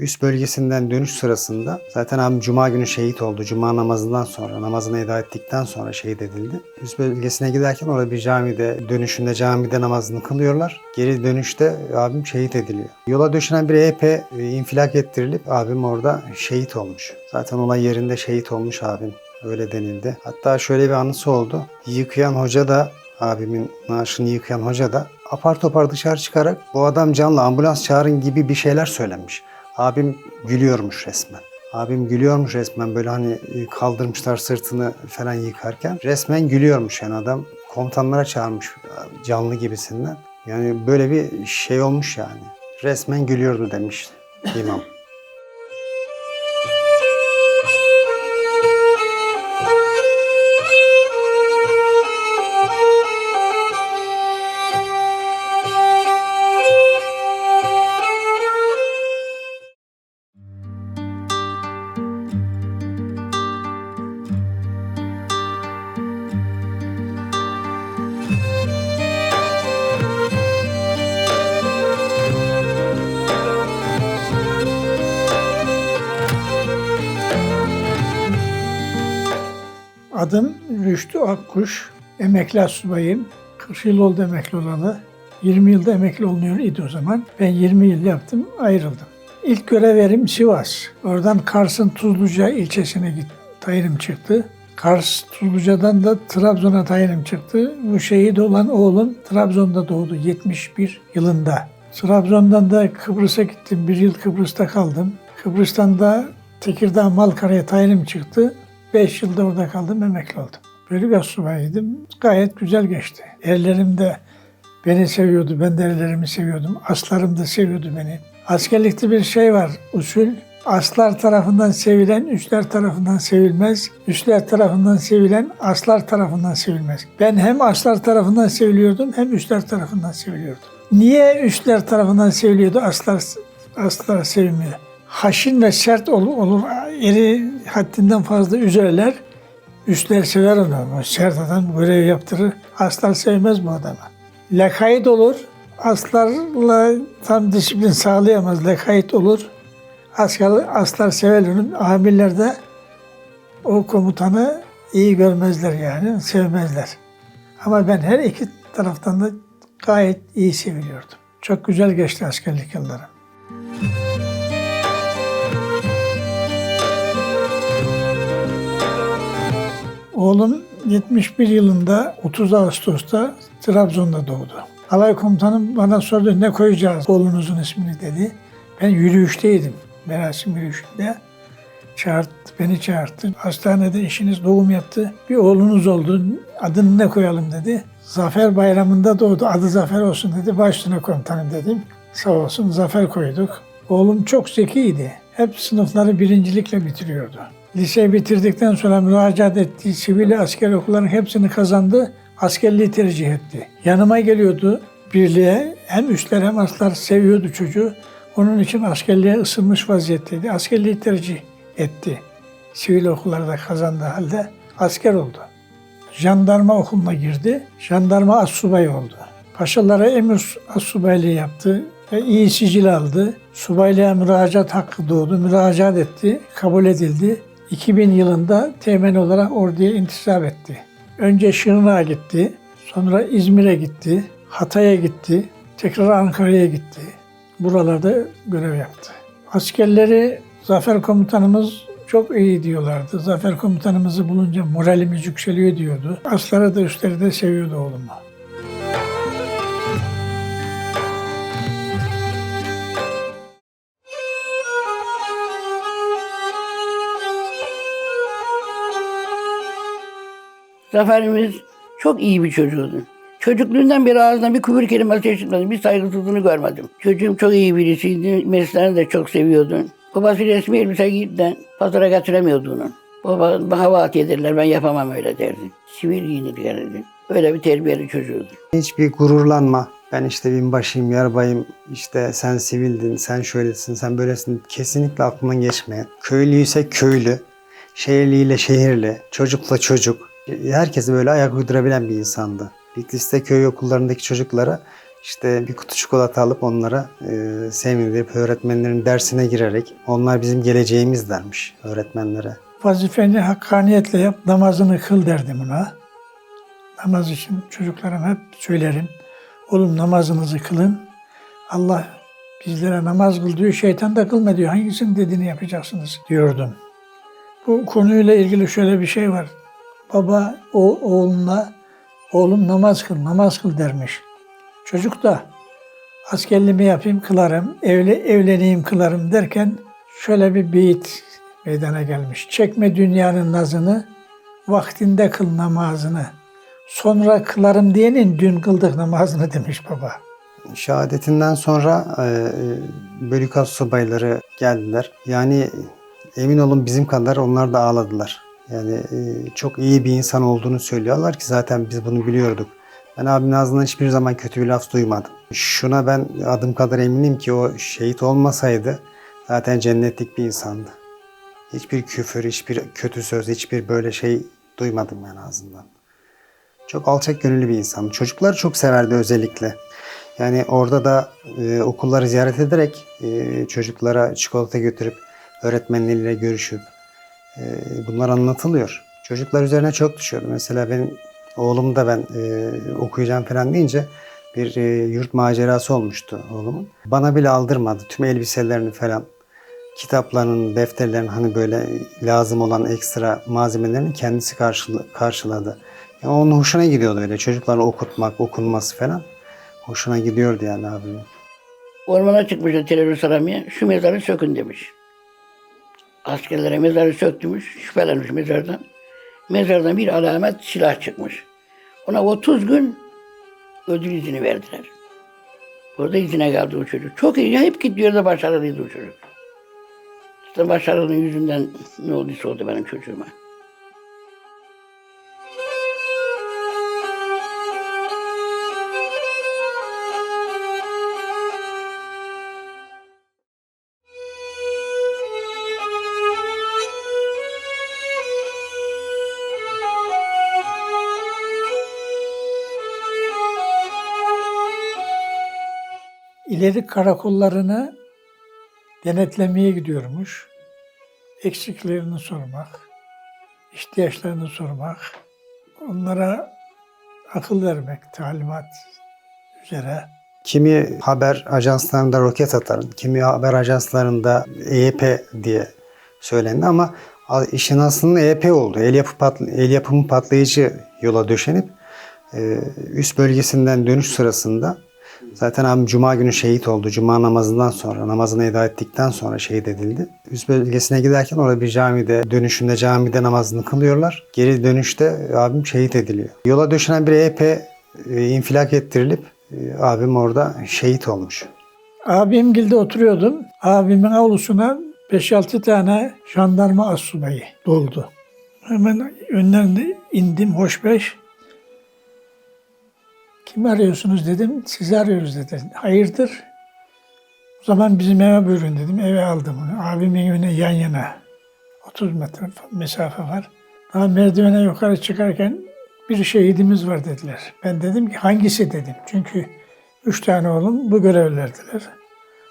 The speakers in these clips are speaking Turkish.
üst bölgesinden dönüş sırasında zaten abim cuma günü şehit oldu. Cuma namazından sonra namazını eda ettikten sonra şehit edildi. Üst bölgesine giderken orada bir camide dönüşünde camide namazını kılıyorlar. Geri dönüşte abim şehit ediliyor. Yola döşenen bir EP e, infilak ettirilip abim orada şehit olmuş. Zaten olay yerinde şehit olmuş abim. Öyle denildi. Hatta şöyle bir anısı oldu. Yıkayan hoca da abimin naaşını yıkayan hoca da apar topar dışarı çıkarak bu adam canlı ambulans çağırın gibi bir şeyler söylemiş. Abim gülüyormuş resmen. Abim gülüyormuş resmen böyle hani e, kaldırmışlar sırtını falan yıkarken. Resmen gülüyormuş yani adam komutanlara çağırmış e, canlı gibisinden. Yani böyle bir şey olmuş yani. Resmen gülüyordu demiş imam. Adım Rüştü Akkuş. Emekli subayım. 40 yıl oldu emekli olalı. 20 yılda emekli olunuyor idi o zaman. Ben 20 yıl yaptım, ayrıldım. İlk görev yerim Sivas. Oradan Kars'ın Tuzluca ilçesine git, tayinim çıktı. Kars Tuzluca'dan da Trabzon'a tayinim çıktı. Bu şehit olan oğlum Trabzon'da doğdu 71 yılında. Trabzon'dan da Kıbrıs'a gittim. Bir yıl Kıbrıs'ta kaldım. Kıbrıs'tan da Tekirdağ Malkara'ya tayinim çıktı. 5 yılda orada kaldım, emekli oldum. Bölük astsubayıydım. Gayet güzel geçti. Erlerim de beni seviyordu, ben de erlerimi seviyordum. Aslarım da seviyordu beni. Askerlikte bir şey var, usul. Aslar tarafından sevilen, üstler tarafından sevilmez. Üstler tarafından sevilen, aslar tarafından sevilmez. Ben hem aslar tarafından seviliyordum, hem üstler tarafından seviliyordum. Niye üstler tarafından seviliyordu, aslar, aslar sevilmiyor? Haşin ve sert olur, olur. Eri haddinden fazla üzerler. Üstler sever onu. Sert adam görev yaptırır. Aslar sevmez bu adamı. Lakayt olur. Aslarla tam disiplin sağlayamaz. Lakayt olur. Asker, aslar sever onu. Amirler de o komutanı iyi görmezler yani. Sevmezler. Ama ben her iki taraftan da gayet iyi seviliyordum. Çok güzel geçti askerlik yıllarım. Oğlum 71 yılında 30 Ağustos'ta Trabzon'da doğdu. Alay komutanım bana sordu ne koyacağız oğlunuzun ismini dedi. Ben yürüyüşteydim. Merasim yürüyüşünde. Çağırdı, beni çağırdı. Hastanede eşiniz doğum yaptı. Bir oğlunuz oldu. Adını ne koyalım dedi. Zafer bayramında doğdu. Adı Zafer olsun dedi. Başüstüne komutanım dedim. Sağ olsun Zafer koyduk. Oğlum çok zekiydi. Hep sınıfları birincilikle bitiriyordu. Liseyi bitirdikten sonra müracaat ettiği sivil asker okulların hepsini kazandı. Askerliği tercih etti. Yanıma geliyordu birliğe. Hem üstler hem aslar seviyordu çocuğu. Onun için askerliğe ısınmış vaziyetteydi. Askerliği tercih etti. Sivil okullarda kazandığı halde asker oldu. Jandarma okuluna girdi. Jandarma astsubayı oldu. Paşalara emir astsubaylığı yaptı ve iyi sicil aldı. Subaylığa müracaat hakkı doğdu. Müracaat etti. Kabul edildi. 2000 yılında teğmen olarak orduya intisap etti. Önce Şırnak'a gitti, sonra İzmir'e gitti, Hatay'a gitti, tekrar Ankara'ya gitti. Buralarda görev yaptı. Askerleri Zafer Komutanımız çok iyi diyorlardı. Zafer Komutanımızı bulunca moralimiz yükseliyor diyordu. Asları da üstleri de seviyordu oğlumu. Zaferimiz çok iyi bir çocuğuydu. Çocukluğundan beri ağzından bir küfür kelimesi işitmedim. Bir saygısızlığını görmedim. Çocuğum çok iyi birisiydi. Mesleğini de çok seviyordu. Babası resmi elbise giyip de pazara getiremiyordu onu. Baba hava ederler ben yapamam öyle derdi. Sivil giyinirlerdi. Öyle bir terbiyeli çocuğuydu. Hiçbir gururlanma. Ben işte binbaşıyım, yarbayım, işte sen sivildin, sen şöylesin, sen böylesin. Kesinlikle aklından geçmeyen. Köylüyse köylü, şehirliyle şehirli, çocukla çocuk. Herkese böyle ayak uydurabilen bir insandı. Bitlis'te köy okullarındaki çocuklara İşte bir kutu çikolata alıp onlara e, sevindirip öğretmenlerin dersine girerek onlar bizim geleceğimiz dermiş öğretmenlere. Vazifeni hakkaniyetle yap, namazını kıl derdim ona. Namaz için çocuklarıma hep söylerim. Oğlum namazınızı kılın. Allah bizlere namaz kıl diyor, şeytan da kılma diyor. Hangisinin dediğini yapacaksınız diyordum. Bu konuyla ilgili şöyle bir şey var. Baba o oğluna oğlum namaz kıl, namaz kıl dermiş. Çocuk da askerliğimi yapayım kılarım, evle, evleneyim kılarım derken şöyle bir beyit meydana gelmiş. Çekme dünyanın nazını, vaktinde kıl namazını. Sonra kılarım diyenin dün kıldık namazını demiş baba. Şehadetinden sonra e, e, bölük subayları geldiler. Yani emin olun bizim kadar onlar da ağladılar. Yani e, çok iyi bir insan olduğunu söylüyorlar ki zaten biz bunu biliyorduk. Ben abimin ağzından hiçbir zaman kötü bir laf duymadım. Şuna ben adım kadar eminim ki o şehit olmasaydı zaten cennetlik bir insandı. Hiçbir küfür, hiçbir kötü söz, hiçbir böyle şey duymadım ben ağzından. Çok alçak gönüllü bir insan. Çocukları çok severdi özellikle. Yani orada da e, okulları ziyaret ederek e, çocuklara çikolata götürüp öğretmenleriyle görüşüp e, bunlar anlatılıyor. Çocuklar üzerine çok düşüyordu. Mesela benim oğlum da ben e, okuyacağım falan deyince bir e, yurt macerası olmuştu oğlumun. Bana bile aldırmadı. Tüm elbiselerini falan kitaplarının, defterlerin hani böyle lazım olan ekstra malzemelerini kendisi karşıla- karşıladı. Yani onun hoşuna gidiyordu öyle çocukları okutmak, okunması falan. Hoşuna gidiyordu yani abimin. Ormana çıkmışlar terörist aramaya. Şu mezarı sökün demiş. Askerlere mezarı söktürmüş. Şüphelenmiş mezardan. Mezardan bir alamet silah çıkmış. Ona 30 gün ödül izni verdiler. Burada izine geldi o çocuk. Çok iyi. Hep gidiyor da başarılıydı o çocuk. İşte başarının yüzünden ne olduysa oldu benim çocuğuma. İleri karakollarını denetlemeye gidiyormuş. Eksiklerini sormak, ihtiyaçlarını sormak, onlara akıl vermek, talimat üzere. Kimi haber ajanslarında roket atarın, kimi haber ajanslarında EYP diye söylendi ama işin aslında EYP oldu. El, yapı patl- el yapımı patlayıcı yola döşenip e, üst bölgesinden dönüş sırasında zaten abim cuma günü şehit oldu. Cuma namazından sonra, namazını eda ettikten sonra şehit edildi. Üst bölgesine giderken orada bir camide, dönüşünde camide namazını kılıyorlar. Geri dönüşte abim şehit ediliyor. Yola döşenen bir EYP e, infilak ettirilip e, abim orada şehit olmuş. Abim gilde oturuyordum. Abimin avlusuna 5-6 tane jandarma asubayı doldu. Hemen önlerine indim hoş Kimi arıyorsunuz dedim. Sizi arıyoruz dedi. Hayırdır? O zaman bizim eve buyurun dedim. Eve aldım onu. Abimin evine yan yana. 30 metre mesafe var. Daha merdivene yukarı çıkarken bir şehidimiz var dediler. Ben dedim ki hangisi dedim. Çünkü üç tane oğlum bu görevlerdiler.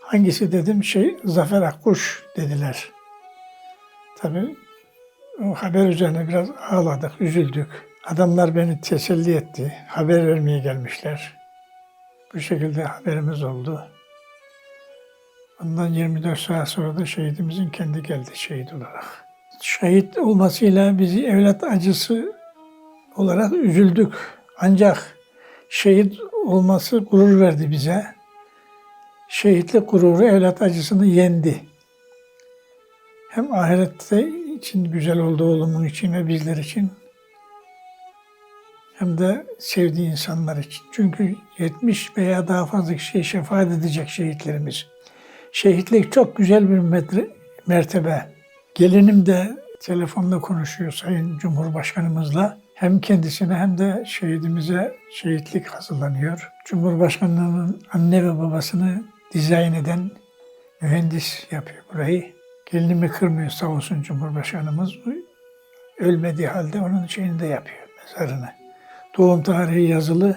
Hangisi dedim şey Zafer Akkuş dediler. Tabii o haber üzerine biraz ağladık, üzüldük. Adamlar beni teselli etti. Haber vermeye gelmişler. Bu şekilde haberimiz oldu. Ondan 24 saat sonra da şehidimizin kendi geldi şehit olarak. Şehit olmasıyla bizi evlat acısı olarak üzüldük. Ancak şehit olması gurur verdi bize. Şehitlik gururu evlat acısını yendi. Hem ahirette için güzel oldu oğlumun için ve bizler için hem de sevdiği insanlar için. Çünkü 70 veya daha fazla kişiye şefaat edecek şehitlerimiz. Şehitlik çok güzel bir metre, mertebe. Gelinim de telefonla konuşuyor Sayın Cumhurbaşkanımızla. Hem kendisine hem de şehidimize şehitlik hazırlanıyor. Cumhurbaşkanlığının anne ve babasını dizayn eden mühendis yapıyor burayı. Gelinimi kırmıyor sağ olsun Cumhurbaşkanımız. Ölmediği halde onun şeyini de yapıyor, mezarını. Doğum tarihi yazılı,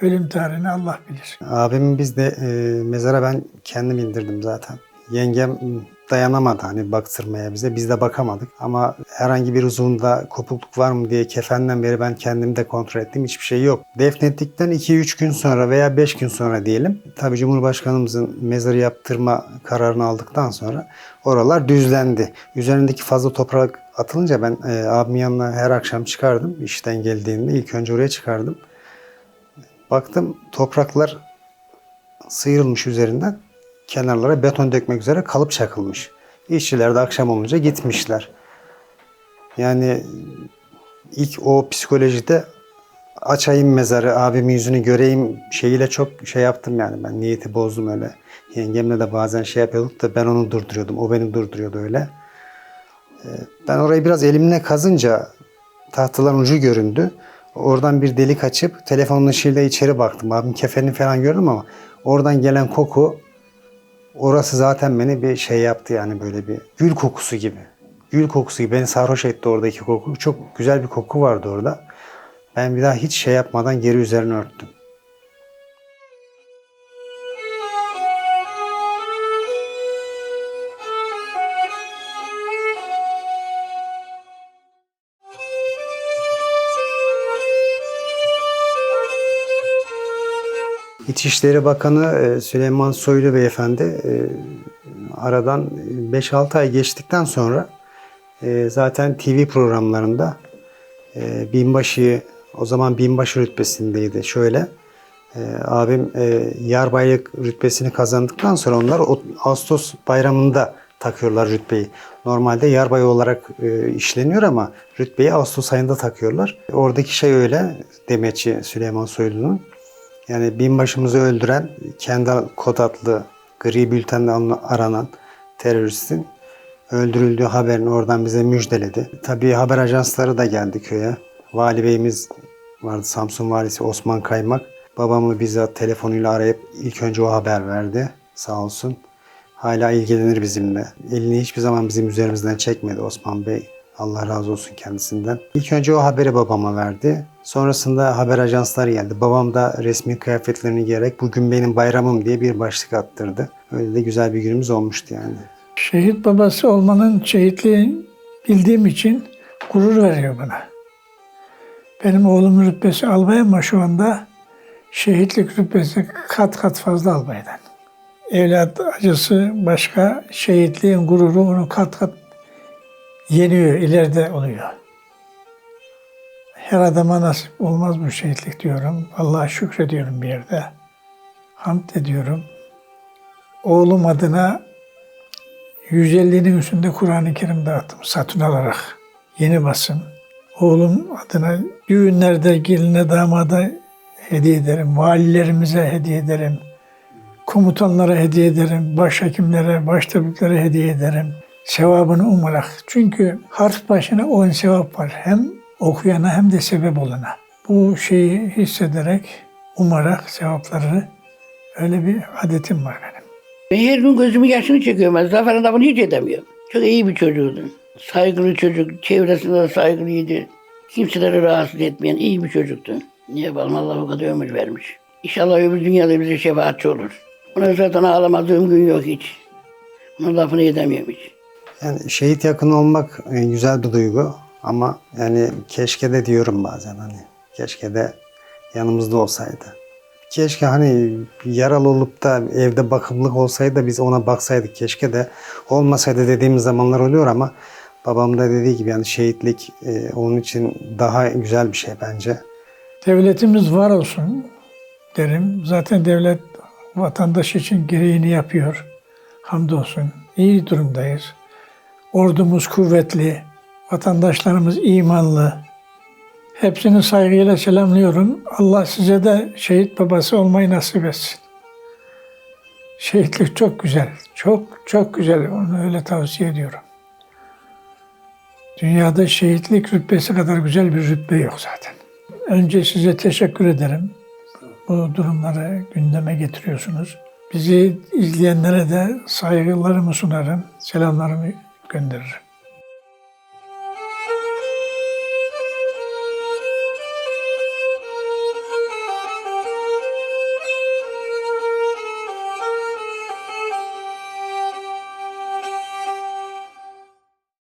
Ölüm tarihini Allah bilir. Abimin biz de e, mezara ben kendim indirdim zaten. Yengem dayanamadı hani baktırmaya bize. Biz de bakamadık. Ama herhangi bir uzuvunda kopukluk var mı diye kefenden beri ben kendim de kontrol ettim. Hiçbir şey yok. Defnettikten 2-3 gün sonra veya 5 gün sonra diyelim. Tabii Cumhurbaşkanımızın mezarı yaptırma kararını aldıktan sonra oralar düzlendi. Üzerindeki fazla toprak atılınca ben e, abimin yanına her akşam çıkardım. işten geldiğinde ilk önce oraya çıkardım. Baktım topraklar sıyrılmış üzerinden kenarlara beton dökmek üzere kalıp çakılmış. İşçiler de akşam olunca gitmişler. Yani ilk o psikolojide açayım mezarı, abimin yüzünü göreyim şeyiyle çok şey yaptım yani ben niyeti bozdum öyle. Yengemle de bazen şey yapıyorduk da ben onu durduruyordum, o beni durduruyordu öyle. Ee, Ben orayı biraz elimle kazınca tahtaların ucu göründü. Oradan bir delik açıp telefonun ışığıyla içeri baktım. Abim kefenini falan gördüm ama oradan gelen koku orası zaten beni bir şey yaptı yani böyle bir gül kokusu gibi. Gül kokusu gibi beni sarhoş etti oradaki koku. Çok güzel bir koku vardı orada. Ben bir daha hiç şey yapmadan geri üzerine örttüm. İçişleri Bakanı e, Süleyman Soylu Beyefendi e, aradan 5-6 ay geçtikten sonra e, zaten TV programlarında e, binbaşı o zaman binbaşı rütbesindeydi. Şöyle e, abim e, yarbaylık rütbesini kazandıktan sonra onlar Ağustos bayramında takıyorlar rütbeyi. Normalde yarbay olarak e, işleniyor ama rütbeyi Ağustos ayında takıyorlar. Oradaki şey öyle demetçi Süleyman Soylu'nun. Yani binbaşımızı öldüren, kendi kod adlı gri bültende aranan teröristin öldürüldüğü haberini oradan bize müjdeledi. Tabii haber ajansları da geldi köye. Vali beyimiz vardı, Samsun valisi Osman Kaymak. Babamı bizzat telefonuyla arayıp ilk önce o haber verdi. Sağ olsun. Hala ilgilenir bizimle. Elini hiçbir zaman bizim üzerimizden çekmedi Osman Bey. Allah razı olsun kendisinden. İlk önce o haberi babama verdi. Sonrasında haber ajansları geldi. Babam da resmi kıyafetlerini giyerek bugün benim bayramım diye bir başlık attırdı. Öyle de güzel bir günümüz olmuştu yani. Şehit babası olmanın şehitliği bildiğim için gurur veriyor bana. Benim oğlumun rütbesi albay ama şu anda şehitlik rütbesi kat kat fazla albaydan. Evlat acısı başka, şehitliğin gururu onu kat kat yeniyor, ileride oluyor. Her adama nasip olmaz bu şehitlik diyorum. Allah'a şükrediyorum bir yerde. Hamd ediyorum. Oğlum adına 150'nin üstünde Kur'an-ı Kerim dağıttım satın alarak. Yeni basım. Oğlum adına düğünlerde geline damada hediye ederim. Valilerimize hediye ederim. Komutanlara hediye ederim. Başhekimlere, baştabiplere hediye ederim. Sevabını umarak. Çünkü harf başına on sevap var. Hem okuyana hem de sebep olana. Bu şeyi hissederek, umarak sevapları öyle bir adetim var benim. Ben her gün gözümün yaşını çekiyorum. Ben Zafer'in lafını hiç edemiyorum. Çok iyi bir çocuğuydu. Saygılı çocuk, çevresinde de saygılıydı. Kimseleri rahatsız etmeyen iyi bir çocuktu. Ne yapalım Allah o kadar ömür vermiş. İnşallah öbür dünyada bize şefaatçi olur. Ona zaten ağlamadığım gün yok hiç. Onun lafını edemiyorum hiç. Yani şehit yakın olmak e, güzel bir duygu ama yani keşke de diyorum bazen hani keşke de yanımızda olsaydı. Keşke hani yaralı olup da evde bakımlık olsaydı da biz ona baksaydık keşke de olmasaydı dediğimiz zamanlar oluyor ama babam da dediği gibi yani şehitlik e, onun için daha güzel bir şey bence. Devletimiz var olsun derim. Zaten devlet vatandaş için gereğini yapıyor. Hamdolsun. İyi durumdayız. Ordumuz kuvvetli. Vatandaşlarımız imanlı. Hepsini saygıyla selamlıyorum. Allah size de şehit babası olmayı nasip etsin. Şehitlik çok güzel. Çok çok güzel. Onu öyle tavsiye ediyorum. Dünyada şehitlik rütbesi kadar güzel bir rütbe yok zaten. Önce size teşekkür ederim. Bu durumları gündeme getiriyorsunuz. Bizi izleyenlere de saygılarımı sunarım, selamlarımı gönderirim.